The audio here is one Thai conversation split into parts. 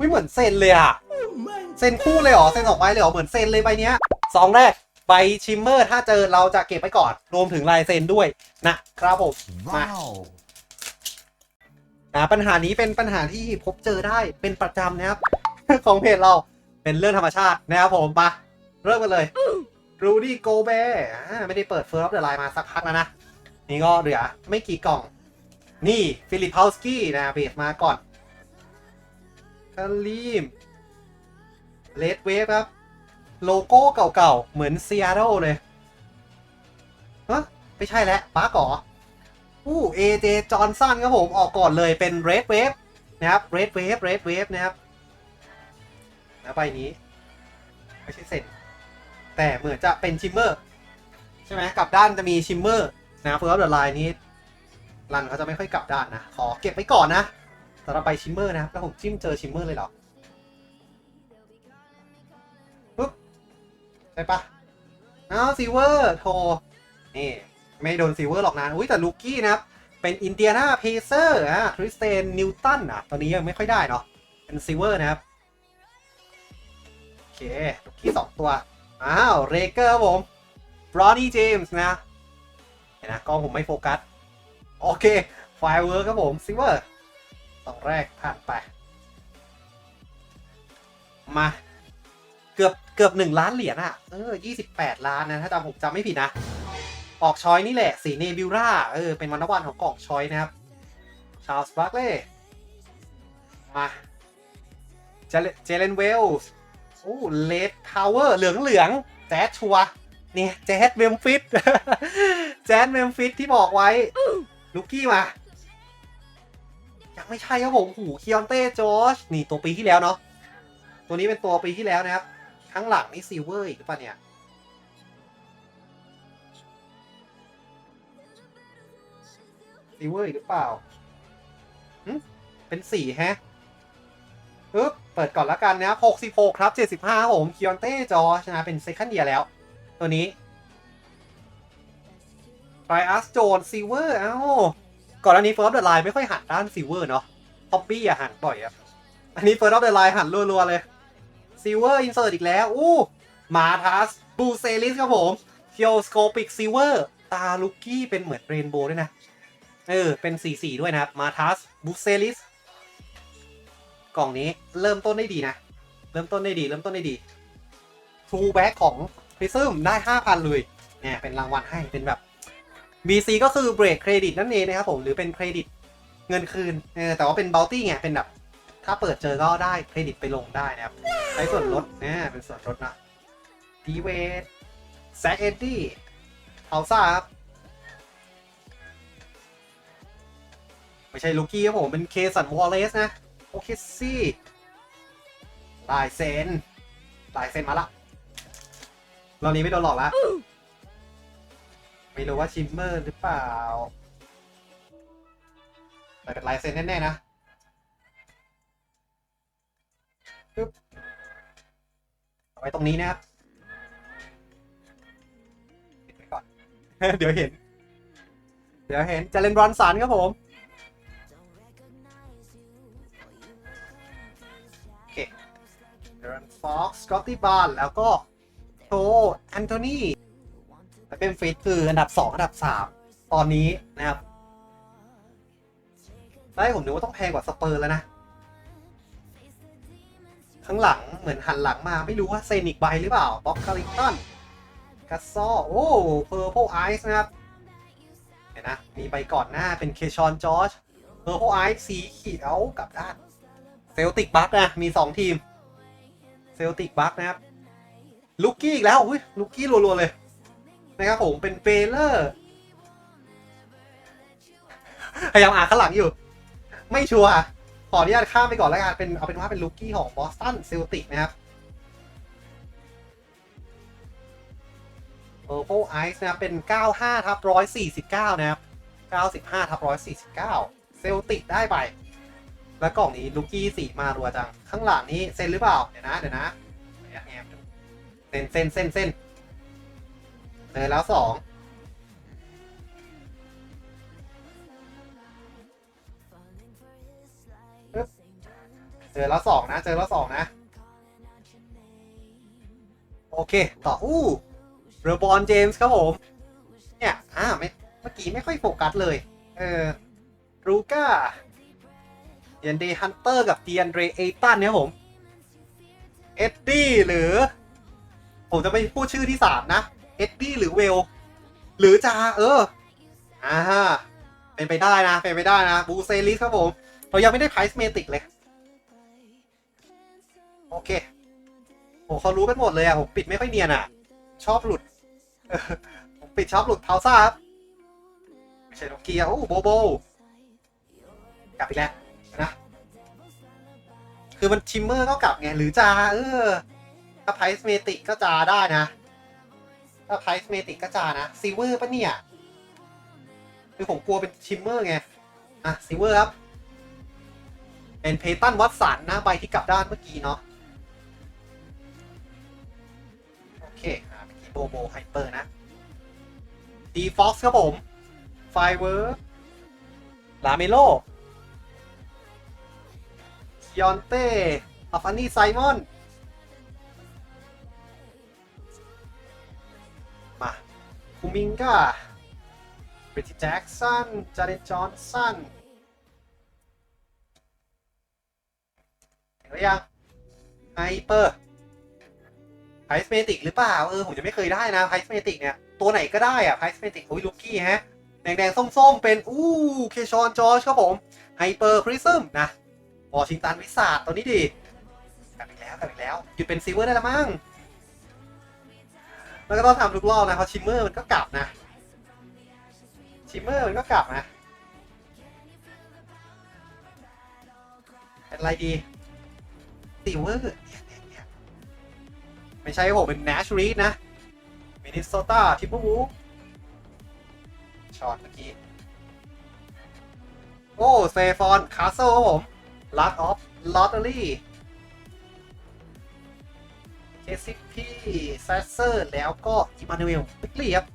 อุ้ยเหมือนเซนเลยอะเซนคู่เลยเหรอเซนสองใบเลยเหรอเหมือนเซนเลยใบเนี้ยสองแรกใบชิมเมอร์ถ้าเจอเราจะเก็บไว้ก่อน รวมถึงลายเซนด้วยนะครับผมมา Wow. นะปัญหานี้เป็นปัญหาที่พบเจอได้เป็นประจำนะครับ ของเพจเราเป็นเรื่องธรรมชาตินะครับผมมาเริ่มกันเลยรูดี้โกเบไม่ได้เปิดเฟิร์สเดอะไลน์มาสักพักแล้วนะ นี่ก็เหลือไม่กี่กล่อง นี่ฟิลิปเฮาสกี้นะเบสมาก่อน คาลีมเลดเวฟครับ โลโก้เก่าๆ เหมือนซีแอตเทิลเลยฮะไม่ใช่แล้วป้าก่ออู้เอเจจอห์นสันครับผมออกก่อนเลยเป็นเรดเวฟนะครับเรดเวฟเรดเวฟนะครับแล้วใบนี้ ไม่ใช่เซนแต่เหมือนจะเป็นชิมเมอร์ ใช่ไหมกลับด้านจะมีชิมเมอร์นะเฟิร์สเดอะไลน์นี้ รันเขาจะไม่ค่อยกลับด้านนะ ขอเก็บไว้ก่อนนะ สำหรับใบชิมเมอร์นะครับ แล้วผมจิ้มเจอชิมเมอร์เลยเหรอปุ๊บใช่ปะอ้าวซิเวอร์โทนี่ไม่โดนซิเวอร์หรอกนะ อุ้ยแต่ลูกี้นะครับ เป็นอินเดียนาเพเซอร์อะทริสเตนนิวตันอะ ตอนนี้ยังไม่ค่อยได้เนาะเป็นซิเวอร์นะครับ โอเคลูกี้สองตัว อ้าว เรเกอร์ครับผมบรอนี่เจมส์นะเห็นนะกล้องผมไม่โฟกัส โอเคไฟเวิร์ครับผมซิเวอร์ สองแรกผ่านไป มา เกือบเกือบหนึ่งล้านเหรียญอะเออยี่สิบแปดล้านนะ ถ้าจำผมจำไม่ผิดนะ ออกชอยนี่แหละ สีเนบิวราเออ เป็นวันวันของกล่องชอยนะครับ ชาลส์บาร์เล่มาเจเลเจเลนเวลส์โอ้เลดพาวเวอร์เหลืองเหลืองๆแจ๊ดชัวร์เนี่ยแจ๊ดเมมฟิสแจ๊ดเมมฟิสที่บอกไว้ ลูกี้มายัง ไม่ใช่ครับผมหูคิออนเต้จอชนี่ตัวปีที่แล้วเนาะตัวนี้เป็นตัวปีที่แล้วนะครับข้างหลังนี่ซิลเวอร์อีกหรือเปล่าเนี่ยซิลเวอร์อีกหรือเปล่าเป็นสี่แฮะปึ๊บเปิดก่อนละกันนะครับ66ครับ75ครับผมคิออนเต้จอชนะเป็นเซคันเดียแล้ว ตัวนี้ไ i อัสโจนซิลเวอร์เอ้า ก่อนอันนี้เฟิร์สเดอะไลน์ไม่ค่อยหันด้านซิลเวอร์เนาะท็อปปี้อะหันบ่อยอะอันนี้เฟิร์สเดอะไลน์หันรัวๆเลยซิลเวอร์อินเสิร์ตอีกแล้วอู้มาทัสบูเซลิสครับผมเคียวสโคปิกซิลเวอร์ตาลุกกี้เป็นเหมือนเรนโบว์ด้วยนะ เออ เป็นสีสีด้วยนะครับ มาทัสบูเซลิสกล่องนี้เริ่มต้นได้ดีนะ เริ่มต้นได้ดี เริ่มต้นได้ดีทูแบ็กของพิซึมได้ 5,000 เลยเนี่ยเป็นรางวัลให้เป็นแบบ BC ก็คือเบรกเครดิตนั่นเองนะครับผมหรือเป็นเครดิตเงินคืนเออแต่ว่าเป็นบัลตี้ไงเป็นแบบถ้าเปิดเจอก็ได้เครดิตไปลงได้นะครับใช้ส่วนลดเนี่ยเป็นส่วนลดนะดีเวทแซกเอ็ดดี้เฮาซ่าครับไม่ใช่ลูกี้ครับผมเป็นเคสันวอลเลสนะ โอเคซี่ลายเซนลายเซนมาละเรานี้ไม่โดนหลอกละ ไม่รู้ว่าชิมเมอร์หรือเปล่า แต่เป็ลายเซนแน่ ๆ นะปึ๊บเอาไว้ตรงนี้นะครับปิดไว้ก่อน เดี๋ยวเห็น เดี๋ยวเห็นจะเล่นบรอนสันครับผมเดรนฟ็อกซ์สกอตตี้บาร์แล้วก็โทแอนโทนี และเป็นฟิตคืออันดับ 2 อันดับ 3 ตอนนี้นะครับได้ผมนึกว่าต้องแพงกว่าสเปอร์แล้วนะ ข้างหลังเหมือนหันหลังมาไม่รู้ว่าเซนิกใบหรือเปล่าบ็อกคาริตันกัสซอโอ้เพอร์ l พไอซ์นะครับ เห็นนะ มีใบก่อนหน้าเป็นเคชอนจอร์จเพอร์ l ไอซ์สีเขียวกับด้านเซลติกบัคนะ มี 2 ทีม เซลติกบัคนะครับ ลูกกี้อีกแล้วอุ้ยลูกกี้รัวๆเลย นะครับผมเป็นเฟเลอร์พยายามอ่านข้างหลังอยู่ ไม่ชัวร์ขออนุญาตข้ามไปก่อนแล้วกันเป็นเอาเป็นว่าเป็นลูกกี้ของบอสตันเซลติกนะครับ Purple Ice นะครับเป็น 95ทับ149 นะครับ 95ทับ149 เซลติกได้ไป แล้วกล่องนี้ลูกี้สีมารัวจัง ข้างหลังนี้เซ็นหรือเปล่า เดี๋ยวนะ เดี๋ยวนะแอบดูเซนเซนเซนเซน เลยแล้วสองเจอแล้วสองนะ เจอแล้วสองนะ โอเค ต่อ อู้เรบอนเจมส์ครับผม เนี่ย อ่าไม่เมื่อกี้ไม่ค่อยโฟกัสเลย เออรูก้าเดียนเดฮันเตอร์กับเดียนเดรเอตันเนี่ยผม เอ็ดดี้หรือ ผมจะไม่พูดชื่อที่สามนะ เอ็ดดี้หรือเวล หรือจาเอออ่าเป็นไปได้นะ เป็นไปได้นะ บูเซลิสครับผม เรายังไม่ได้ไพรส์เมติกเลย โอเคโหเขารู้กันหมดเลยอะ ผมปิดไม่ค่อยเนียนอะ ชอบหลุดผมปิดชอบหลุดเท้าซ่าครับไม่ใช่นกเกียโอ้โบโบกลับอีกแล้วนะ คือมันชิมเมอร์ก็กลับไง หรือจาเออถ้าไพรส์เมติกก็จาได้นะ ถ้าไพรส์เมติกก็จานะซิเวอร์ปะเนี่ย คือผมกลัวเป็นชิมเมอร์ไง อะซิเวอร์ครับ เป็นเพตันวัตสันนะใบที่กลับด้านเมื่อกี้เนาะ โอเค อ่าเมื่อกี้โบโบไฮเปอร์นะดีฟ็อกซ์ครับผม ไฟเวอร์ลาเมโลคิออนเต้อัฟานี่ไซมอน คูมิงกาบริติแจ็กสันจาเรนจอนสันเห็นหรือยังไฮเปอร์ไพสเมติกหรือเปล่าเออผมจะไม่เคยได้นะไพสเมติกเนี่ย ตัวไหนก็ได้อะไพสเมติกโอ้ยลูกี้ฮะ แดงๆ ส้ม ๆ เป็น อู้เคชอนจอร์จครับผมไฮเปอร์พริซึมนะวอชิงตันวิสาดตัวนี้ดีกลับอีกแล้วกลับอีกแล้ว หยุดเป็นซิเวอร์ได้แล้วมั้ง แล้วก็ต้องทำทุกรอบนะเพราะชิมเมอร์มันก็กลับนะ ชิมเมอร์มันก็กลับนะเป็นอะไรดีซิลเวอร์เนี่ยไม่ใช่ผมเป็น Nash Reed นะมินิโซตาทิปเปอร์วูฟช็อตเมื่อกี้ โอ้ เซฟอน คาสเซิลครับผมลัดออฟลอตเตอรี่ ซิพีแซสเซอร์แล้วก็อิมานูเอลวิกลี่ครับ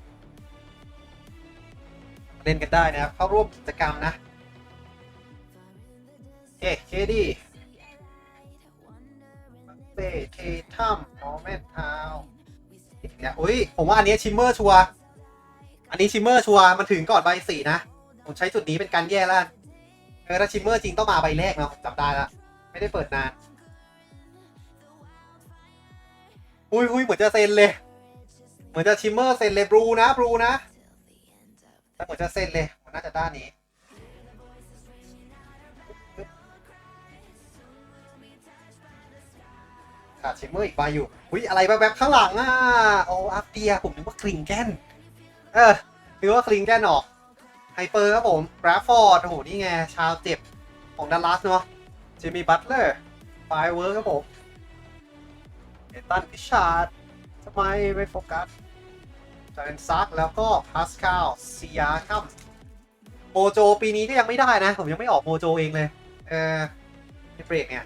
เล่นกันได้นะครับ เข้าร่วมกิจกรรมนะเอเคดีเต้เททัมโมเมนทาวเนี่ยอุ้ยผมว่าอันนี้ชิมเมอร์ชัวอันนี้ชิมเมอร์ชัวมันถึงก่อนใบสี่นะ ผมใช้จุดนี้เป็นการแย่แล้วเออถ้าชิมเมอร์จริงต้องมาใบแรกนะผมจำได้ละ ไม่ได้เปิดนาน อุ้ยอุ้ยเหมือนจะเซนเลย เหมือนจะชิมเมอร์เซนเลยบลูนะบลูนะแต่เหมือนจะเซนเลยมันน่าจะด้านนี้ขาดชิมเมอร์อีกใบอยู่อุ้ยอะไรแบบๆข้างหลังอะโอ้อัพเดียผมนึกว่าคลิงแกนเออนึกว่าคลิงแกนออกไฮเปอร์ครับผมแบรดฟอร์ดโอ้โหนี่ไงชาวเจ็บของดัลลัสเนาะจิมมี่บัตเลอร์ไฟเวิร์ครับผม ตันพิชาร์ดทำไมไม่โฟกัสจาเรนซักแล้วก็พาสคาลซียาคัมโมโจปีนี้ก็ยังไม่ได้นะ ผมยังไม่ออกโมโจเองเลย เออในเบรกเนี่ย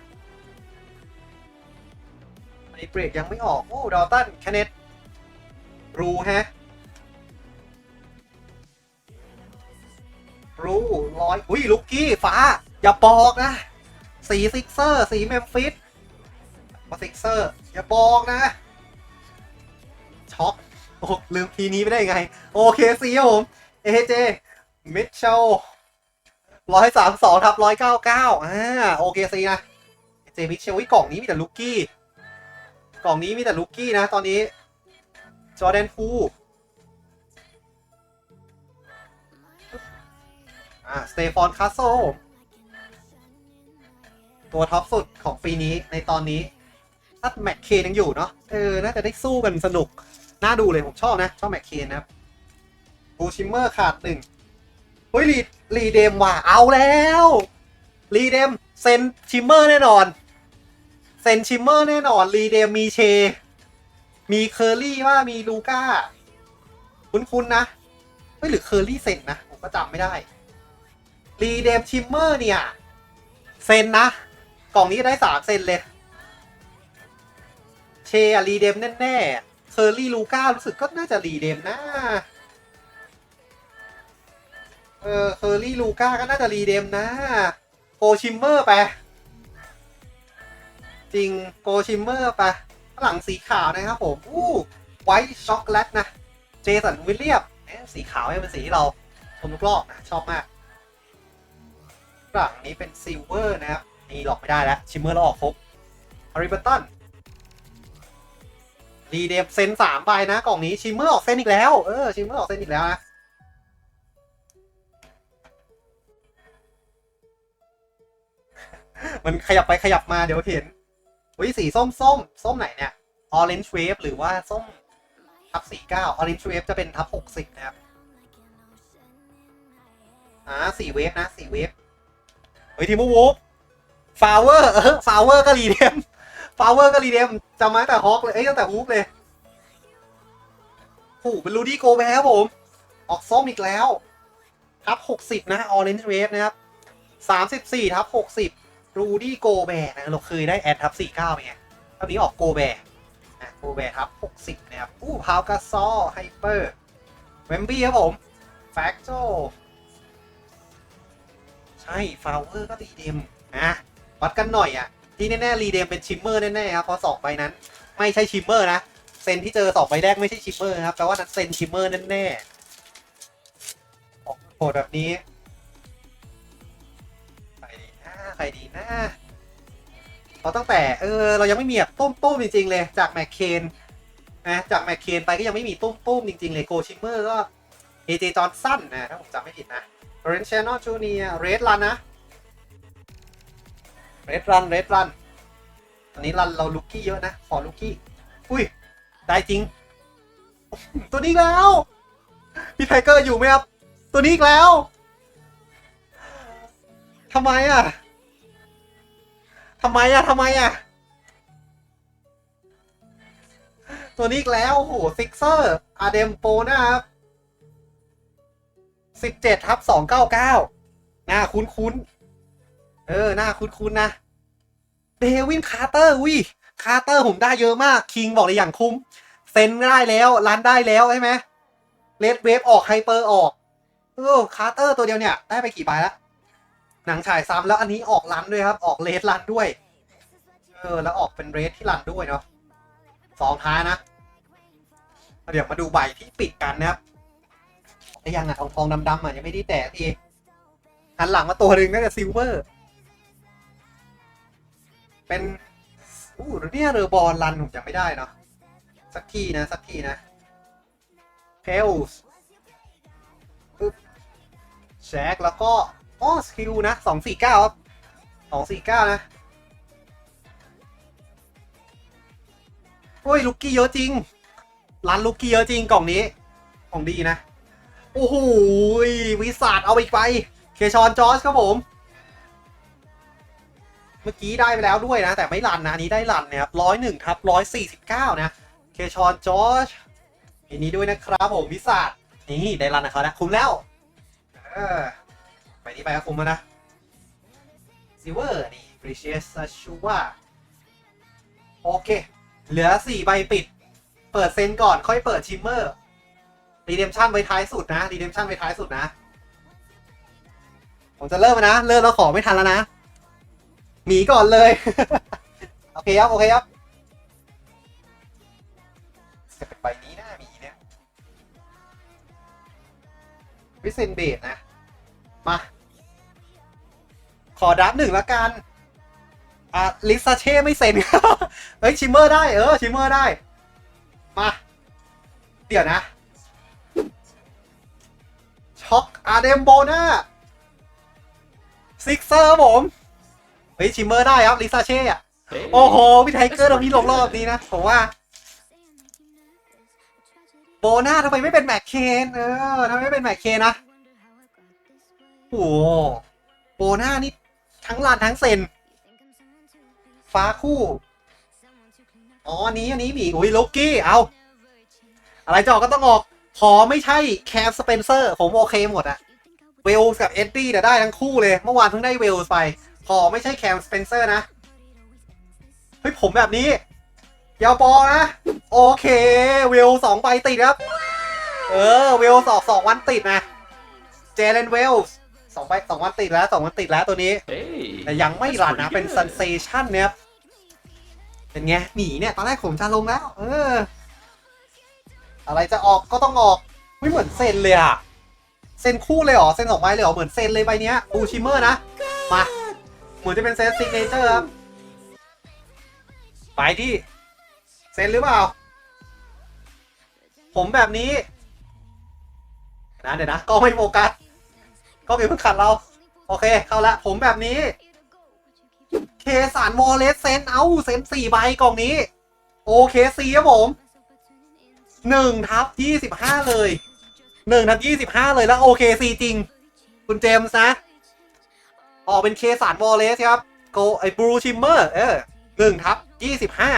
ในเบรกยังไม่ออก โอ้ดอตันแคเนตรูฮะรูร้อยอุ้ยลุกกี้ฟ้า อย่าบอกนะ สีซิกเซอร์ สีเมมฟิสมาซิกเซอร์อย่าบอกนะ ช็อกโอ้ลืมทีนี้ไม่ได้ไง โอเคซีครับผม เอเจมิชเชลร้อยสามสองทับร้อยเก้าเก้าอ่าโอเคซีนะเอเจมิชเชลวิกล่องนี้มีแต่ลุกกี้ กล่องนี้มีแต่ลุกกี้นะ ตอนนี้ จอร์แดนฟูอ่าสเตฟอนคาสโซตัวท็อปสุดของปีนี้ในตอนนี้ ถ้าแมคเคนยังอยู่เนาะเออน่าจะได้สู้กันสนุก น่าดูเลยผมชอบนะ ชอบแมคเคนนะครับบูชิมเมอร์ขาดหนึ่งเฮ้ยรีรีเดมว่ะเอาแล้วรีเดมเซนชิมเมอร์แน่นอนเซนชิมเมอร์แน่นอนรีเดมมีเช มีเคอร์รี่ว่ามีลูก้า คุ้นๆนะเฮ้ยหรือเคอร์รี่เซนนะ ผมก็จำไม่ได้รีเดมชิมเมอร์เนี่ย เซนนะ กล่องนี้ได้สามเซนเลย เชอะรีเดมแน่ๆ เคอร์รี่ลูก้ารู้สึกก็น่าจะรีเดมนะ เออเคอร์รี่ลูก้าก็น่าจะรีเดมนะโฟชิมเมอร์ไป จริงโกชิมเมอร์ไปข้างหลังสีขาวนะครับผม อู้ไวท์ช็อกโกแลตนะ เจสันวิลเลียมเอ๊ะสีขาวเนี่ยเป็นสีที่เราชมทุกรอบนะ ชอบมากข้างหลังนี้เป็นซิลเวอร์นะครับนี่หลอกไม่ได้แล้ว ชิมเมอร์เราออกครบฮาริเบตัน รีเดมเซนสามใบนะกล่องนี้ชิมเมอร์ออกเซนอีกแล้ว เออชิมเมอร์ออกเซนอีกแล้วนะมันขยับไปขยับมาเดี๋ยวเห็นอุ้ยสีส้มส้มส้มไหนเนี่ย Orange Wave หรือว่าส้มทับสี่เก้า Orange Wave จะเป็นทับหกสิบนะครับอ่าสี่เวฟนะสี่เวฟเฮ้ยทีมูวูฟฟาวเวอร์เออฟาวเวอร์ก็รีเดม ฟาวเวอร์ก็รีเดมจำมาตั้งแต่ฮอกเลย เอ้ยตั้งแต่ฮูฟเลยโอ้เป็นรูดี้โกแบครับผม ออกส้มอีกแล้ว ทับหกสิบนะ Orange Wave นะครับสามสิบสี่ทับหกสิบรูดี้โกแบร์นะเราเคยได้แอดทับสี่เก้าไปไงตอนนี้ออกโกแบร์นะโกแบร์ทับหกสิบนะครับอู้พาวกาซอไฮเปอร์เวมบี้ครับผม แฟกโจใช่ ฟาวเวอร์ก็รีเดมนะวัดกันหน่อยอะ ที่แน่ๆรีเดมเป็นชิมเมอร์แน่ๆครับเพราะสองใบนั้น ไม่ใช่ชิมเมอร์นะเซนที่เจอสองใบแรกไม่ใช่ชิมเมอร์ครับแปลว่านั้นเซนชิมเมอร์แน่ๆออกโหดแบบนี้ใครดีนะใครดีนะเพราะตั้งแต่เออเรายังไม่มีแบบตุ้มตุ้มๆจริงๆเลยจากแมคเคนนะจากแมคเคนไปก็ยังไม่มีตุ้มตุ้มๆจริงๆเลยโกชิมเมอร์ก็เอเจจอนสั้นนะถ้าผมจำไม่ผิดนะเรนเชนอลจูเนียเรดรันนะ เรดรันเรดรันตอนนี้รันเราลุกกี้เยอะนะ ขอลุกกี้ อุ้ย ได้จริง ตัวนี้แล้วพี่ไทเกอร์อยู่ไหมครับ ตัวนี้อีกแล้วทำไมอะทำไมอะทำไมอะ ตัวนี้อีกแล้วโหซิกเซอร์อาเดมโปนะครับสิบเจ็ดทับสองเก้าเก้าน้าคุ้นคุ้น เออ หน้าคุ้นๆนะ เดวินคาร์เตอร์อุ้ยคาร์เตอร์ผมได้เยอะมาก คิงบอกเลยอย่างคุ้ม เซ็นได้แล้วรันได้แล้วใช่ไหมเลดเวฟออกไฮเปอร์ออกเออคาร์เตอร์ตัวเดียวเนี่ย ได้ไปกี่ใบแล้ว หนังฉายซ้ำแล้วอันนี้ออกรันด้วยครับ ออกเลดรันด้วย เออ แล้วออกเป็นเรดที่รันด้วยเนาะสองท้ายนะ เดี๋ยวมาดูใบที่ปิดกันนะครับยังอะทองทองดำดำๆอะยังไม่ได้แตะทีหันหลังมาตัวหนึ่งน่าจะซิลเวอร์ เป็นอู้เนี่ยเรือบอลรันผมจำไม่ได้เนาะสักทีนะ สักทีนะเพลส์ปึ๊บแชกแล้วก็อ๋อสกิลนะสองสี่เก้าครับสองสี่เก้านะโอ้ยลูกกี้เยอะจริงร้านลูกกี้เยอะจริงกล่องนี้ของดีนะ โอ้โหวิสาดเอาอีกไป เคชอนจอร์จครับผม เมื่อกี้ได้ไปแล้วด้วยนะ แต่ไม่รันนะอันนี้ได้รันนะครับร้อยหนึ่งทับร้อยสี่สิบเก้านะ เคชอนจอร์จอันนี้ด้วยนะครับผมวิสาดนี่ได้รันนะเขานะคุ้มแล้วไปนี้ไปก็คุ้มแล้วนะซิเวอร์นี่บริเชสชูว่าโอเค เหลือสี่ใบปิด เปิดเซนก่อนค่อยเปิดชิมเมอร์รีเดมชั่นไว้ท้ายสุดนะรีเดมชั่นไว้ท้ายสุดนะ ผมจะเริ่มแล้วนะ เริ่มแล้วขอไม่ทันแล้วนะ หมีก่อนเลย โอเคครับ โอเคครับจะเป็นใบนี้นะหมีเนี่ยวิเซนเบดนะ มา ขอดับหนึ่งละกัน อะ ลิซาเช่ไม่เซ็นเฮ้ย ชิมเมอร์ได้ เออ ชิมเมอร์ได้ มา เดี๋ยวนะ ช็อกอาเดมโบนาซิกเซอร์ผม เฮ้ยชิมเมอร์ได้ครับลิซาเช่อะโอ้โหพี่ไทเกอร์เราพี่ลงรอบนี้นะผมว่า โบนาทำไมไม่เป็นแม็กเคนเออทำไมไม่เป็นแม็กเคนนะโอ้โหโบนานี่ทั้งลานทั้งเซน ฟ้าคู่อ๋ออันนี้อันนี้มีอุ้ยลูกกี้เอาอะไรจะออกก็ต้องออกขอไม่ใช่แคมสเปนเซอร์ ผมโอเคหมดอะเวลส์กับเอ็ดดี้เนี่ยได้ทั้งคู่เลย เมื่อวานเพิ่งได้เวลส์ไป ขอไม่ใช่แคมสเปนเซอร์นะ เฮ้ย ผมแบบนี้ ยาวปอนะ โอเค เวลสองใบติดครับ เออ เวลสองสองวันติดนะ เจเลนเวลส์สองใบสองวันติดแล้วสองวันติดแล้วตัวนี้ แต่ Hey, ยังไม่รันนะ เป็น pretty ซัน good. เซชันเนี่ยครับเป็นไง หนีเนี่ย ตอนแรกผมจะลงแล้ว เออ อะไรจะออกก็ต้องออกไม่เหมือนเซนเลยอะเซนคู่เลยเหรอ เซนสองใบเลยเหรอ เหมือนเซนเลยใบเนี้ยบูชิมเมอร์นะ มา เหมือนจะเป็นเซนซิกเนเจอร์ครับ ไปที่ เซนหรือเปล่า ผมแบบนี้ นะเดี๋ยวนะก็ไม่โฟกัส ก็เพิ่งขัดเรา โอเค เข้าละ ผมแบบนี้ เคสารวอลเลสเซนเอาเซนสี่ใบกล่องนี้ โอเคซีครับผมหนึ่งทับยี่สิบห้าเลยหนึ่งทับยี่สิบห้าเลยแล้วโอเคซีจริง คุณเจมส์นะ ออกเป็นเคสารวอลเลสครับโกไอ้บรูชิมเมอร์เออหนึ่งทับยี่สิบห้า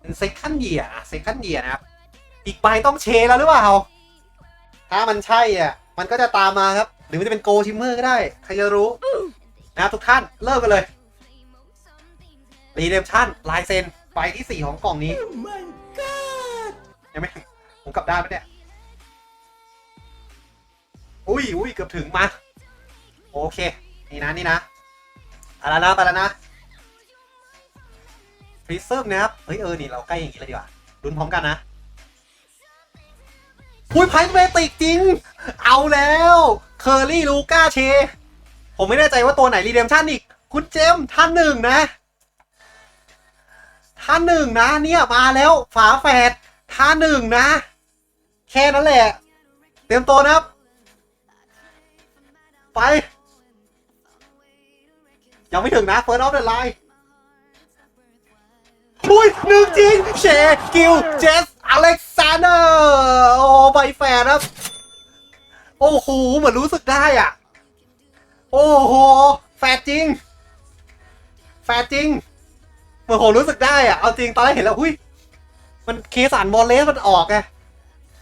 เป็นเซคันเยียเซคันเยียนะครับ อีกใบต้องเชแล้วหรือเปล่า ถ้ามันใช่อะ มันก็จะตามมาครับ หรือมันจะเป็นโกชิมเมอร์ก็ได้ ใครจะรู้นะครับทุกท่านเริ่มกันเลยรีเดมชั่นลายเซ็นใบที่สี่ของกล่องนี้ยังไม่ถึงผมกลับด้านไหมเนี่ยอุ้ยอุ้ยเกือบถึงมา โอเค นี่นะนี่นะไปแล้วนะไปแล้วนะฟรีเซิร์มนะครับเฮ้ยเออนี่เราใกล้อย่างนี้เลยดีกว่าลุ้นพร้อมกันนะอุ้ยไพ่เมติกจริง เอาแล้วเคอร์รี่ลูก้าเช ผมไม่แน่ใจว่าตัวไหนรีเดมชั่นอีก คุณเจมส์ท่านหนึ่งนะ ท่านหนึ่งนะ เนี่ยมาแล้วฝาแฝดท่านหนึ่งนะ แค่นั้นแหละ เตรียมตัวนะครับ ไป ยังไม่ถึงนะเฟิร์สออฟเดอะไลน์อุ้ยหนึ่งจริงเชกิลเจสอเล็กซานเดอร์โอ้ใบแฝดครับ โอ้โห เหมือนรู้สึกได้อะ โอ้โหแฝดจริงแฝดจริง เหมือนผมรู้สึกได้อะ เอาจริงตอนแรกเห็นแล้วหุ้ย มันเคสันบอลเลสมันออกไง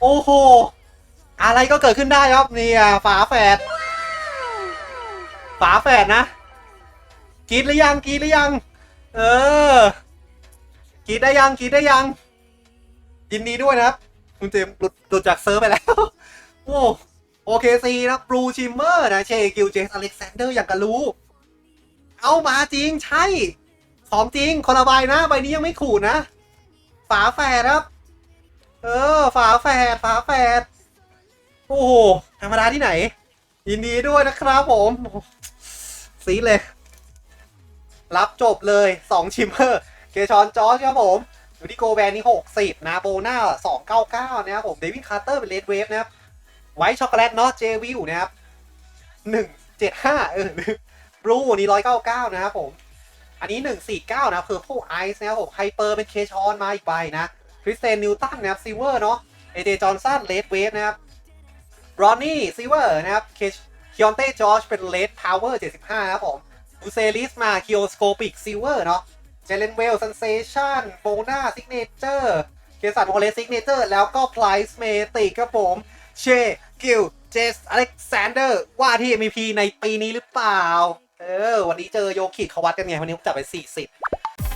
โอ้โห อะไรก็เกิดขึ้นได้ครับนี่อะฝาแฝดฝาแฝดนะ กรีดหรือยังกรีดหรือยัง เออกรีดได้ยังกรีดได้ยัง ยินดีด้วยนะครับ คุณเจมส์หลุดหลุดจากเซิร์ฟไปแล้ว โอ้โอเคซีนะบลูชิมเมอร์นะเชกิลเจสอเล็กซานเดอร์อย่างกันรู้ เอามาจริงใช่ของจริงคนละใบนะใบนี้ยังไม่ขูดนะ ฝาแฝดครับ เออ ฝาแฝดฝาแฝดโอ้โหธรรมดาที่ไหน ยินดีด้วยนะครับผมโอ้โหซีเลย รับจบเลย 2 ชิมเมอร์ เคชอนจอร์จครับผมอยู่ที่โกแบนนี่60 นะ โบน่า 299 นะครับผม เดวิดคาร์เตอร์เป็นเลดเวฟนะครับ ไวท์ช็อกโกแลตเนาะ เจวิวนะครับ 175 เออบลูนี่ 199 นะครับผม อันนี้ 149 นะเพอร์ l ไอซ์นะครับผมไฮเปอร์เป็นเคชอนมาอีกใบนะ คริสเตนนิวตันนะครับซิเวอร์เนาะ เอเจจอนสันเลดเวฟนะครับรอนนี่ซิเวอร์นะครับ เคคิออนเต้จอร์จเป็นเลดพาวเวอร์ 75 นะครับผม บูเซลิสมาคิโอสโคปิกซิเวอร์เนาะเจเลนเวลซันเซชันโบนาซิกเนเจอร์เคสันโอเลซิกเนเจอร์แล้วก็ไพรส์เมติกครับผมเชกิลเจสอเล็กซานเดอร์ว่าที่ MVP ในปีนี้หรือเปล่า เออ วันนี้เจอโยคิเขาวัดกันไง วันนี้ผมจับไป 40